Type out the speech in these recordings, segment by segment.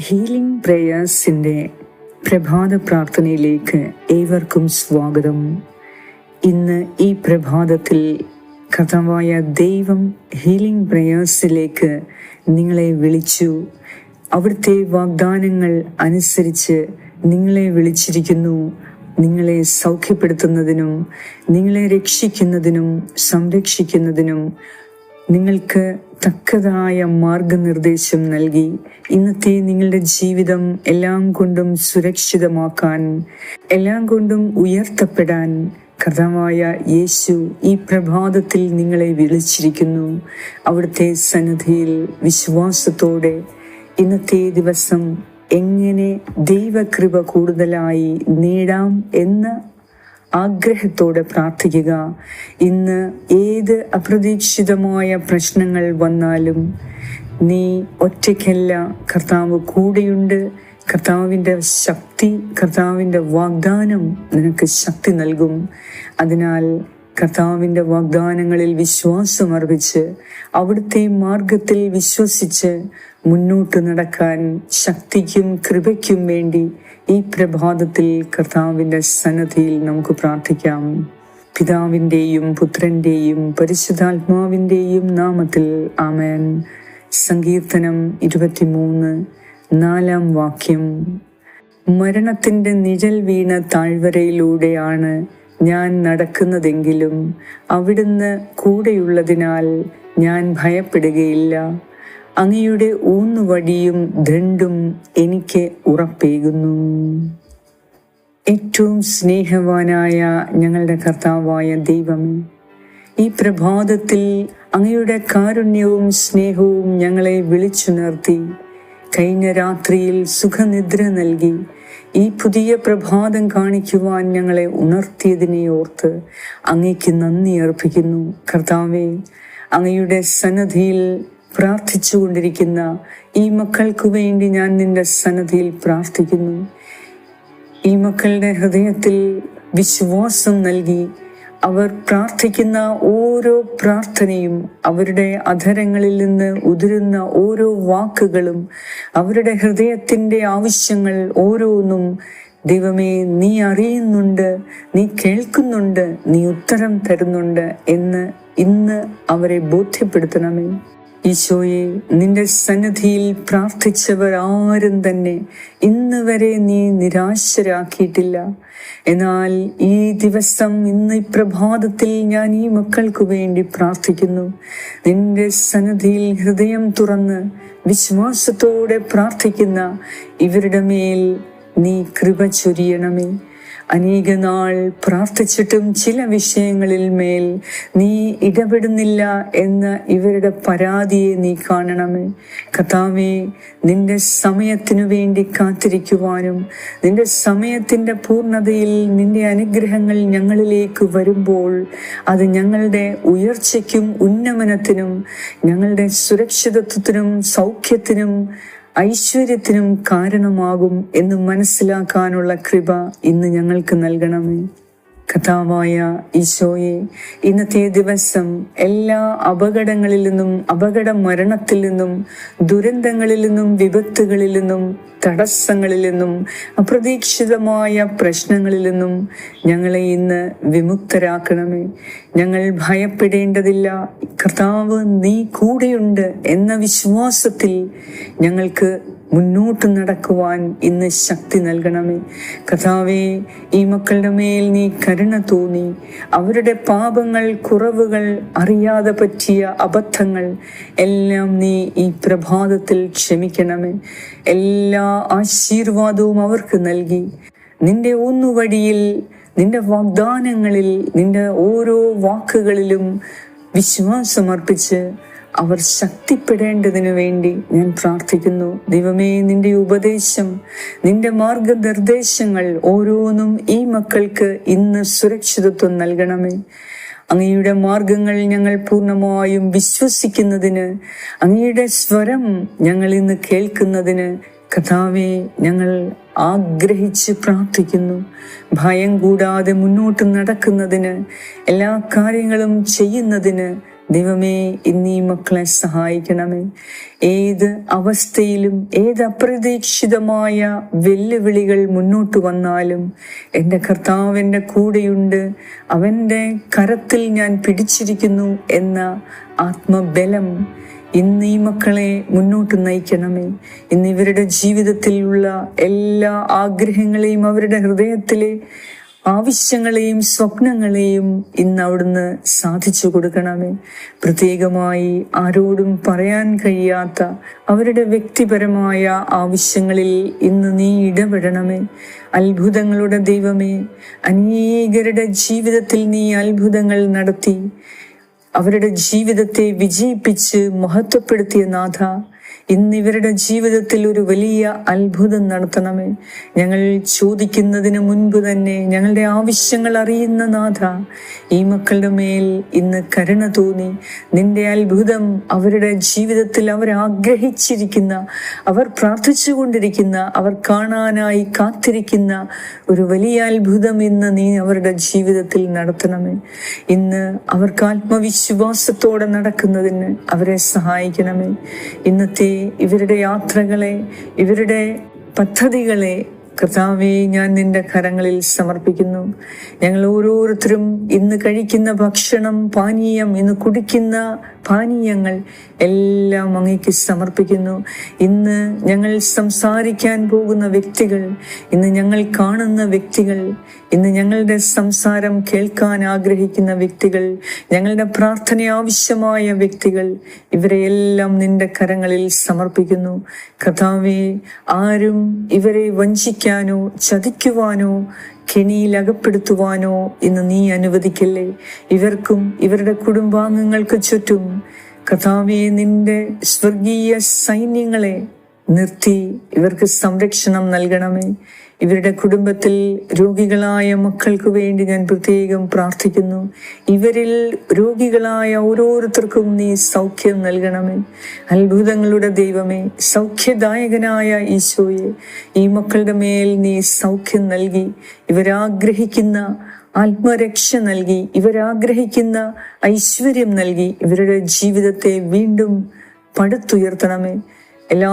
Healing പ്രേയേഴ്സിന്റെ പ്രഭാത പ്രാർത്ഥനയിലേക്ക് ഏവർക്കും സ്വാഗതം. ഇന്ന് ഈ പ്രഭാതത്തിൽ കഥാവായ ദൈവം ഹീലിംഗ് പ്രേയേഴ്സിലേക്ക് നിങ്ങളെ വിളിച്ചു. അവിടുത്തെ വാഗ്ദാനങ്ങൾ അനുസരിച്ച് നിങ്ങളെ വിളിച്ചിരിക്കുന്നു. നിങ്ങളെ സൗഖ്യപ്പെടുത്തുന്നതിനും നിങ്ങളെ രക്ഷിക്കുന്നതിനും സംരക്ഷിക്കുന്നതിനും നിങ്ങൾക്ക് തക്കതായ മാർഗനിർദ്ദേശം നൽകി. ഇന്നത്തെ നിങ്ങളുടെ ജീവിതം എല്ലാം കൊണ്ടും സുരക്ഷിതമാക്കാൻ എല്ലാം കൊണ്ടും ഉയർത്തപ്പെടാൻ കർത്താവായ യേശു ഈ പ്രഭാതത്തിൽ നിങ്ങളെ വിളിച്ചിരിക്കുന്നു. അവിടുത്തെ സന്നിധിയിൽ വിശ്വാസത്തോടെ ഇന്നത്തെ ദിവസം എങ്ങനെ ദൈവകൃപ കൂടുതലായി നേടാം എന്ന് ആഗ്രഹത്തോടെ പ്രാർത്ഥിക്കുക. ഇന്ന് ഏത് അപ്രതീക്ഷിതമായ പ്രശ്നങ്ങൾ വന്നാലും നീ ഒറ്റയ്ക്കല്ല. കർത്താവ് കൂടെയുണ്ട്. കർത്താവിന്റെ ശക്തി കർത്താവിന്റെ വാഗ്ദാനം നിനക്ക് ശക്തി നൽകും. അതിനാൽ കർത്താവിന്റെ വാഗ്ദാനങ്ങളിൽ വിശ്വാസം അർപ്പിച്ച് അവിടുത്തെ മാർഗത്തിൽ വിശ്വസിച്ച് മുന്നോട്ട് നടക്കാൻ ശക്തിക്കും കൃപയ്ക്കും വേണ്ടി ഈ പ്രഭാതത്തിൽ കർത്താവിന്റെ സന്നദ്ധിയിൽ നമുക്ക് പ്രാർത്ഥിക്കാം. പിതാവിന്റെയും പുത്രന്റെയും പരിശുദ്ധാത്മാവിന്റെയും നാമത്തിൽ ആമേൻ. സങ്കീർത്തനം ഇരുപത്തിമൂന്ന് നാലാം വാക്യം. മരണത്തിന്റെ നിഴൽ വീണ താഴ്വരയിലൂടെയാണ് ഞാൻ നടക്കുന്നതെങ്കിലും അവിടുന്ന് കൂടെയുള്ളതിനാൽ ഞാൻ ഭയപ്പെടുകയില്ല. അങ്ങയുടെ ഊന്നുവടിയും ദണ്ടും എനിക്ക് ഉറപ്പേകുന്നു. ഏറ്റവും സ്നേഹവാനായ ഞങ്ങളുടെ കർത്താവായ ദൈവമേ ഈ പ്രഭാതത്തിൽ അങ്ങയുടെ കാരുണ്യവും സ്നേഹവും ഞങ്ങളെ വിളിച്ചു നിർത്തി കഴിഞ്ഞ രാത്രിയിൽ സുഖനിദ്ര നൽകി. ഈ പുതിയ പ്രഭാതം കാണിക്കുവാൻ ഞങ്ങളെ ഉണർത്തിയതിനെ ഓർത്ത് അങ്ങയ്ക്ക് നന്ദി അർപ്പിക്കുന്നു. കർത്താവെ അങ്ങയുടെ സന്നദ്ധിയിൽ പ്രാർത്ഥിച്ചുകൊണ്ടിരിക്കുന്ന ഈ മക്കൾക്ക് വേണ്ടി ഞാൻ നിന്റെ സന്നദ്ധിയിൽ പ്രാർത്ഥിക്കുന്നു. ഈ മക്കളുടെ ഹൃദയത്തിൽ വിശ്വാസം നൽകി അവർ പ്രാർത്ഥിക്കുന്ന ഓരോ പ്രാർത്ഥനയും അവരുടെ അധരങ്ങളിൽ നിന്ന് ഉതിരുന്ന ഓരോ വാക്കുകളും അവരുടെ ഹൃദയത്തിന്റെ ആവശ്യങ്ങൾ ഓരോന്നും ദൈവമേ നീ അറിയുന്നുണ്ട് നീ കേൾക്കുന്നുണ്ട് നീ ഉത്തരം തരുന്നുണ്ട് എന്ന് ഇന്ന് അവരെ ബോധ്യപ്പെടുത്തണമേ. ഈശോയെ നിന്റെ സന്നിധിയിൽ പ്രാർത്ഥിച്ചവർ ആരും തന്നെ ഇന്ന് വരെ നീ നിരാശരാക്കിയിട്ടില്ല. എന്നാൽ ഈ ദിവസം ഇന്ന് ഈ പ്രഭാതത്തിൽ ഞാൻ ഈ മക്കൾക്ക് വേണ്ടി പ്രാർത്ഥിക്കുന്നു. നിന്റെ സന്നിധിയിൽ ഹൃദയം തുറന്ന് വിശ്വാസത്തോടെ പ്രാർത്ഥിക്കുന്ന ഇവരുടെ മേൽ നീ കൃപ ചൊരിയണമേ. അനേക നാൾ പ്രാർത്ഥിച്ചിട്ടും ചില വിഷയങ്ങളിൽ മേൽ നീ ഇടപെടുന്നില്ല എന്ന ഇവരുടെ പരാതിയെ നീ കാണണമേ. കഥാവേ നിന്റെ സമയത്തിനു വേണ്ടി കാത്തിരിക്കുവാനും നിന്റെ സമയത്തിന്റെ പൂർണതയിൽ നിന്റെ അനുഗ്രഹങ്ങൾ ഞങ്ങളിലേക്ക് വരുമ്പോൾ അത് ഞങ്ങളുടെ ഉയർച്ചയ്ക്കും ഉന്നമനത്തിനും ഞങ്ങളുടെ സുരക്ഷിതത്വത്തിനും സൗഖ്യത്തിനും ഐശ്വര്യത്തിനും കാരണമാകും എന്ന് മനസ്സിലാക്കാനുള്ള കൃപ ഇന്ന് ഞങ്ങൾക്ക് നൽകണമേ. കഥാവായ ഈശോയെ ഇന്നത്തെ ദിവസം എല്ലാ അപകടങ്ങളിൽ നിന്നും അപകട മരണത്തിൽ നിന്നും ദുരന്തങ്ങളിൽ നിന്നും വിപത്തുകളിൽ നിന്നും തടസ്സങ്ങളിൽ നിന്നും അപ്രതീക്ഷിതമായ പ്രശ്നങ്ങളിൽ നിന്നും ഞങ്ങളെ ഇന്ന് വിമുക്തരാക്കണമേ. ഞങ്ങൾ ഭയപ്പെടേണ്ടതില്ല. കർത്താവ് നീ കൂടെയുണ്ട് എന്ന വിശ്വാസത്തിൽ ഞങ്ങൾക്ക് മുന്നോട്ട് നടക്കുവാൻ ഇന്ന് ശക്തി നൽകണമേ. കഥാവേ ഈ മക്കളുടെ മേൽ നീ കരുണ തോന്നി. അവരുടെ പാപങ്ങൾ കുറവുകൾ അറിയാതെ പറ്റിയ അബദ്ധങ്ങൾ എല്ലാം നീ ഈ പ്രഭാതത്തിൽ ക്ഷമിക്കണമേ. എല്ലാ ആശീർവാദവും അവർക്ക് നൽകി. നിന്റെ ഒന്നുവടിയിൽ നിന്റെ വാഗ്ദാനങ്ങളിൽ നിന്റെ ഓരോ വാക്കുകളിലും വിശ്വാസമർപ്പിച്ച് അവർ ശക്തിപ്പെടേണ്ടതിനു വേണ്ടി ഞാൻ പ്രാർത്ഥിക്കുന്നു. ദൈവമേ നിന്റെ ഉപദേശം നിന്റെ മാർഗനിർദ്ദേശങ്ങൾ ഓരോന്നും ഈ മക്കൾക്ക് ഇന്ന് സുരക്ഷിതത്വം നൽകണമേ. അങ്ങയുടെ മാർഗങ്ങൾ ഞങ്ങൾ പൂർണമായും വിശ്വസിക്കുന്നതിന് അങ്ങയുടെ സ്വരം ഞങ്ങൾ ഇന്ന് കേൾക്കുന്നതിന് കഥാവെ ഞങ്ങൾ ആഗ്രഹിച്ച് പ്രാർത്ഥിക്കുന്നു. ഭയം കൂടാതെ മുന്നോട്ട് നടക്കുന്നതിന് എല്ലാ കാര്യങ്ങളും ചെയ്യുന്നതിന് ദൈവമേ ഇന്നീ മക്കളെ സഹായിക്കണമേ. ഏത് അവസ്ഥയിലും ഏത് അപ്രതീക്ഷിതമായ വെല്ലുവിളികൾ മുന്നോട്ട് വന്നാലും എന്റെ കർത്താവ് എന്റെ കൂടെയുണ്ട്. അവന്റെ കരത്തിൽ ഞാൻ പിടിച്ചിരിക്കുന്നു എന്ന ആത്മബലം ഇന്ന് ഈ മക്കളെ മുന്നോട്ട് നയിക്കണമേ. ഇന്ന് ഇവരുടെ ജീവിതത്തിലുള്ള എല്ലാ ആഗ്രഹങ്ങളെയും അവരുടെ ഹൃദയത്തിലെ ആവശ്യങ്ങളെയും സ്വപ്നങ്ങളെയും ഇന്ന് അവിടുന്ന് സാധിച്ചു കൊടുക്കണമേ. പ്രത്യേകമായി ആരോടും പറയാൻ കഴിയാത്ത അവരുടെ വ്യക്തിപരമായ ആവശ്യങ്ങളിൽ ഇന്ന് നീ ഇടപെടണമേ. അത്ഭുതങ്ങളുടെ ദൈവമേ അനേകരുടെ ജീവിതത്തിൽ നീ അത്ഭുതങ്ങൾ നടത്തി. അവരുടെ ജീവിതത്തെ വിജയിപ്പിച്ച് മഹത്വപ്പെടുത്തിയ നാഥ ഇന്ന് ഇവരുടെ ജീവിതത്തിൽ ഒരു വലിയ അത്ഭുതം നടത്തണമേ. ഞങ്ങൾ ചോദിക്കുന്നതിന് മുൻപ് തന്നെ ഞങ്ങളുടെ ആവശ്യങ്ങൾ അറിയുന്ന നാഥ ഈ മക്കളുടെ മേൽ ഇന്ന് കരുണ തോന്നി. നിന്റെ അത്ഭുതം അവരുടെ ജീവിതത്തിൽ അവർ ആഗ്രഹിച്ചിരിക്കുന്ന അവർ പ്രാർത്ഥിച്ചുകൊണ്ടിരിക്കുന്ന അവർ കാണാനായി കാത്തിരിക്കുന്ന ഒരു വലിയ അത്ഭുതം ഇന്ന് നീ അവരുടെ ജീവിതത്തിൽ നടത്തണമേ. ഇന്ന് അവർക്ക് ആത്മവിശ്വാസത്തോടെ നടക്കുന്നതിന് അവരെ സഹായിക്കണമേ. ഇന്നത്തെ ഇവരുടെ യാത്രകളെ ഇവരുടെ പദ്ധതികളെ കർത്താവെ ഞാൻ നിന്റെ കരങ്ങളിൽ സമർപ്പിക്കുന്നു. ഞങ്ങൾ ഓരോരുത്തരും ഇന്ന് കഴിക്കുന്ന ഭക്ഷണം പാനീയം ഇന്ന് കുടിക്കുന്ന പാനീയങ്ങൾ എല്ലാം അങ്ങേക്ക് സമർപ്പിക്കുന്നു. ഇന്ന് ഞങ്ങൾ സംസാരിക്കാൻ പോകുന്ന വ്യക്തികൾ ഇന്ന് ഞങ്ങൾ കാണുന്ന വ്യക്തികൾ ഇന്ന് ഞങ്ങളുടെ സംസാരം കേൾക്കാൻ ആഗ്രഹിക്കുന്ന വ്യക്തികൾ ഞങ്ങളുടെ പ്രാർത്ഥന ആവശ്യമായ വ്യക്തികൾ ഇവരെയെല്ലാം നിന്റെ കരങ്ങളിൽ സമർപ്പിക്കുന്നു. കഥാവെ ആരും ഇവരെ വഞ്ചിക്കാനോ ചതിക്കുവാനോ കെണിയിൽ അകപ്പെടുത്തുവാനോ ഇന്ന് നീ അനുവദിക്കല്ലേ? ഇവർക്കും ഇവരുടെ കുടുംബാംഗങ്ങൾക്ക് ചുറ്റും കഥാവെ നിന്റെ സ്വർഗീയ സൈന്യങ്ങളെ നിർത്തി ഇവർക്ക് സംരക്ഷണം നൽകണമേ. ഇവരുടെ കുടുംബത്തിൽ രോഗികളായ മക്കൾക്ക് വേണ്ടി ഞാൻ പ്രത്യേകം പ്രാർത്ഥിക്കുന്നു. ഇവരിൽ രോഗികളായ ഓരോരുത്തർക്കും നീ സൗഖ്യം നൽകണമേ. അത്ഭുതങ്ങളുടെ ദൈവമേ സൗഖ്യദായകനായ ഈശോയെ ഈ മക്കളുടെ മേൽ നീ സൗഖ്യം നൽകി. ഇവരാഗ്രഹിക്കുന്ന ആത്മരക്ഷ നൽകി. ഇവരാഗ്രഹിക്കുന്ന ഐശ്വര്യം നൽകി. ഇവരുടെ ജീവിതത്തെ വീണ്ടും പടുത്തുയർത്തണമേ. എല്ലാ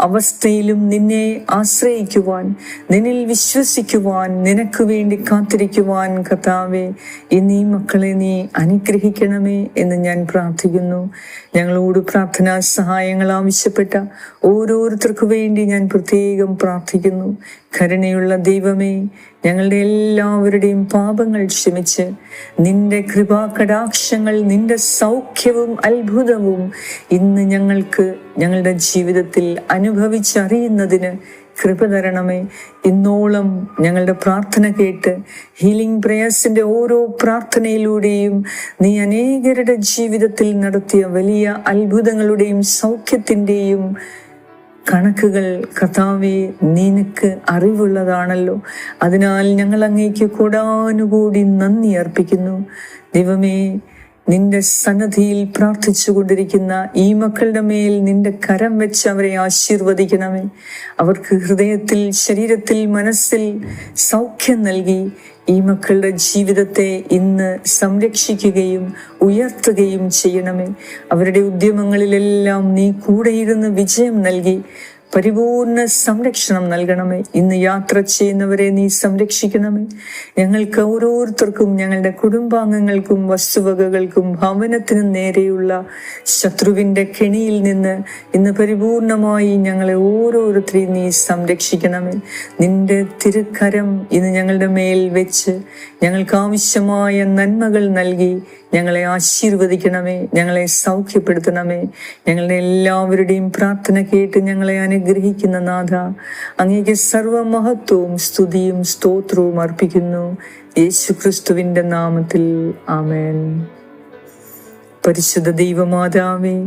അവസ്ഥയിലും നിന്നെ ആശ്രയിക്കുവാൻ നിന്നിൽ വിശ്വസിക്കുവാൻ നിനക്ക് വേണ്ടി കാത്തിരിക്കുവാൻ കർത്താവെ ഇനി മക്കളെ നീ അനുഗ്രഹിക്കണമേ എന്ന് ഞാൻ പ്രാർത്ഥിക്കുന്നു. ഞങ്ങളോട് പ്രാർത്ഥനാ സഹായങ്ങൾ ആവശ്യപ്പെട്ട ഓരോരുത്തർക്കു വേണ്ടി ഞാൻ പ്രത്യേകം പ്രാർത്ഥിക്കുന്നു. കരുണയുള്ള ദൈവമേ ഞങ്ങളുടെ എല്ലാവരുടെയും പാപങ്ങൾ ക്ഷമിച്ച് നിന്റെ കൃപാകടാക്ഷങ്ങൾ നിന്റെ സൗഖ്യവും അത്ഭുതവും ഇന്ന് ഞങ്ങൾക്ക് ഞങ്ങളുടെ ജീവിതത്തിൽ അനുഭവിച്ചറിയുന്നതിന് കൃപ തരണമേ. ഇന്നോളം ഞങ്ങളുടെ പ്രാർത്ഥന കേട്ട് ഹീലിംഗ് പ്രേയേഴ്സിന്റെ ഓരോ പ്രാർത്ഥനയിലൂടെയും നീ അനേകരുടെ ജീവിതത്തിൽ നടത്തിയ വലിയ അത്ഭുതങ്ങളുടെയും സൗഖ്യത്തിന്റെയും കണക്കുകൾ കഥാവെ നിനക്ക് അറിവുള്ളതാണല്ലോ. അതിനാൽ ഞങ്ങൾ അങ്ങേക്ക് കൂടാനുകൂടി നന്ദി അർപ്പിക്കുന്നു. ദൈവമേ നിന്റെ സന്നദ്ധിയിൽ പ്രാർത്ഥിച്ചു കൊണ്ടിരിക്കുന്ന ഈ മക്കളുടെ മേൽ നിന്റെ കരം വെച്ച് അവരെ ആശീർവദിക്കണമേ. അവർക്ക് ഹൃദയത്തിൽ ശരീരത്തിൽ മനസ്സിൽ സൗഖ്യം നൽകി ഈ മക്കളുടെ ജീവിതത്തെ ഇന്ന് സംരക്ഷിക്കുകയും ഉയർത്തുകയും ചെയ്യണമേ. അവരുടെ ഉദ്യമങ്ങളിലെല്ലാം നീ കൂടെയിരുന്ന് വിജയം നൽകി. പരിപൂർണ സംരക്ഷണം നൽകണമേ. ഇന്ന് യാത്ര ചെയ്യുന്നവരെ നീ സംരക്ഷിക്കണമേ. ഞങ്ങൾക്ക് ഓരോരുത്തർക്കും ഞങ്ങളുടെ കുടുംബാംഗങ്ങൾക്കും വസ്തുവകകൾക്കും ഭവനത്തിനും നേരെയുള്ള ശത്രുവിന്റെ കെണിയിൽ നിന്ന് ഇന്ന് പരിപൂർണമായി ഞങ്ങളെ ഓരോരുത്തരെയും നീ സംരക്ഷിക്കണമേ. നിന്റെ തിരുക്കരം ഇന്ന് ഞങ്ങളുടെ മേൽ വെച്ച് ഞങ്ങൾക്ക് ആവശ്യമായ നന്മകൾ നൽകി ഞങ്ങളെ ആശീർവദിക്കണമേ ഞങ്ങളെ സൗഖ്യപ്പെടുത്തണമേ. ഞങ്ങളുടെ എല്ലാവരുടെയും പ്രാർത്ഥന കേട്ട് ഞങ്ങളെ അനുഗ്രഹിക്കുന്ന നാഥ അങ്ങേക്ക് സർവമഹത്വവും സ്തുതിയും സ്തോത്രവും അർപ്പിക്കുന്നു. യേശു ക്രിസ്തുവിന്റെ നാമത്തിൽ ആമേൻ. പരിശുദ്ധ ദൈവമാതാവേ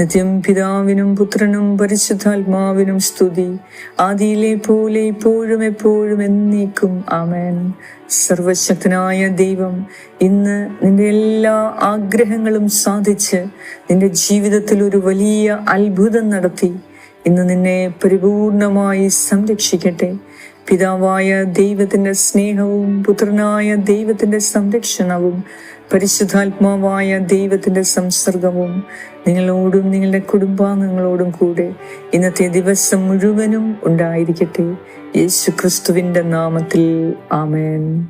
നിത്യം പിതാവിനും പുത്രനും പരിശുദ്ധാത്മാവിനും സ്തുതി. ആദിയിലെ പോലെ ഇപ്പോഴും എപ്പോഴും എന്നേക്കും ആമേൻ. സർവശക്തനായ ദൈവം ഇന്ന് നിന്റെ എല്ലാ ആഗ്രഹങ്ങളും സാധിച്ച് നിന്റെ ജീവിതത്തിൽ ഒരു വലിയ അത്ഭുതം നടത്തി. ഇന്ന് നിന്നെ പരിപൂർണമായി സംരക്ഷിക്കട്ടെ. പിതാവായ ദൈവത്തിന്റെ സ്നേഹവും പുത്രനായ ദൈവത്തിന്റെ സംരക്ഷണവും പരിശുദ്ധാത്മാവായ ദൈവത്തിന്റെ സംസർഗവും നിങ്ങളോടും നിങ്ങളുടെ കുടുംബാംഗങ്ങളോടും കൂടെ ഇന്നത്തെ ദിവസം മുഴുവനും ഉണ്ടായിരിക്കട്ടെ. യേശു ക്രിസ്തുവിന്റെ നാമത്തിൽ ആമേൻ.